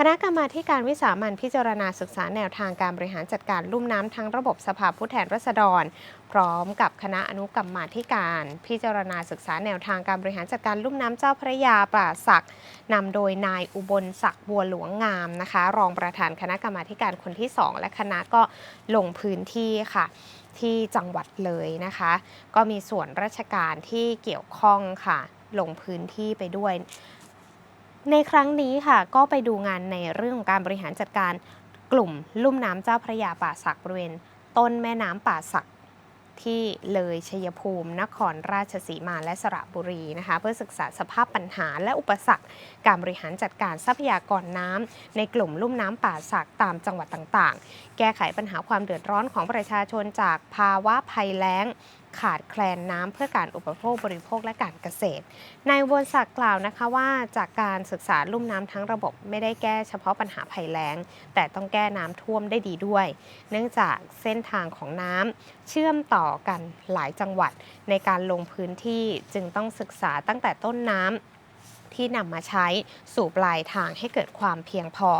คณะกรรมาการวิสามันพิจารณาศึกษาแนวทางการบริหารจัดการลุ่มน้ำทั้งระบบสภาผู้แทนราษฎร พร้อมกับคณะอนุกรรมาธิการ พิจารณาศึกษาแนวทางการบริหารจัดการลุ่มน้ำเจ้าพระยาป่าสักนำโดยนายอุบลศักดิ์บัวหลวงงามนะคะ รองประธานคณะกรรมาการคนที่ 2 และคณะก็ลงพื้นที่ค่ะที่จังหวัดเลยนะคะ ก็มีส่วนราชการที่เกี่ยวข้องค่ะ ลงพื้นที่ไปด้วย ในครั้งนี้ค่ะก็ไปดูงานในเรื่องของการบริหารจัดการกลุ่มลุ่มน้ำเจ้าพระยาป่าสักบริเวณ ต้นแม่น้ำป่าสักที่เลยชัยภูมิ นครราชสีมาและสระบุรีนะคะ เพื่อศึกษาสภาพปัญหาและอุปสรรค การบริหารจัดการทรัพยากรน้ำในกลุ่มลุ่มน้ำป่าสักตามจังหวัดต่างๆ แก้ไขปัญหาความเดือดร้อนของประชาชนจากภาวะภัยแล้ง ขาดแคลนน้ำเพื่อการอุปโภคบริโภคและการเกษตร นายวนศักดิ์กล่าวนะคะว่าจากการศึกษาลุ่มน้ำทั้งระบบไม่ได้แก้เฉพาะปัญหาภัยแล้ง แต่ต้องแก้น้ำท่วมได้ดีด้วย เนื่องจากเส้นทางของน้ำเชื่อมต่อกันหลายจังหวัดในการลงพื้นที่จึงต้องศึกษาตั้งแต่ต้นน้ำ ที่นำมาใช้สู่ปลายทางให้เกิดความเพียงพอ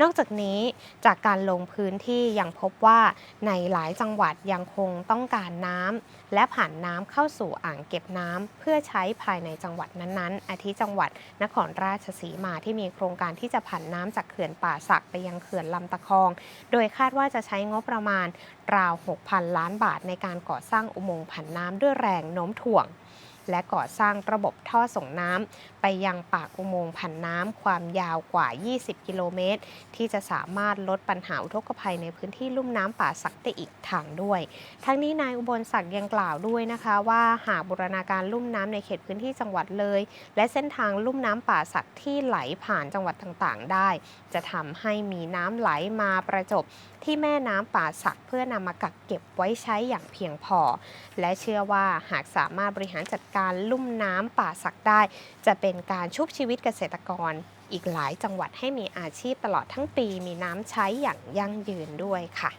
นอกจากนี้จากการลงพื้นที่ยังพบว่าในหลายจังหวัดยังคงต้องการน้ำและผ่านน้ำเข้าสู่อ่างเก็บน้ำเพื่อใช้ภายในจังหวัดนั้นๆ อาทิจังหวัดนครราชสีมาที่มีโครงการที่จะผ่านน้ำจากเขื่อนป่าสักไปยังเขื่อนลำตะคอง โดยคาดว่าจะใช้งบประมาณราว 6,000 ล้านบาทในการก่อสร้างอุโมงค์ผันน้ำด้วยแรงโน้มถ่วง และก่อสร้างระบบท่อส่งน้ำไปยังปากอุโมงค์ผันน้ำความยาวกว่า 20 กิโลเมตร ที่จะสามารถลดปัญหาอุทกภัยในพื้นที่ลุ่มน้ำป่าสักได้อีกทางด้วย ทั้งนี้นายอุบลศักดิ์ยังกล่าวด้วยนะคะว่าหากบูรณาการลุ่มน้ำในเขตพื้นที่จังหวัดเลย และเส้นทางลุ่มน้ำป่าสักที่ไหลผ่านจังหวัดต่างๆ ได้ จะทำให้มีน้ำไหลมาประจบที่แม่น้ำป่าสักเพื่อนำมากักเก็บไว้ใช้อย่างเพียงพอ และเชื่อว่าหากสามารถบริหารจัดการลุ่มน้ำป่าสักได้ จะเป็นการชุบชีวิตเกษตรกร อีกหลายจังหวัดให้มีอาชีพตลอดทั้งปีมีน้ำใช้อย่างยั่งยืนด้วยค่ะ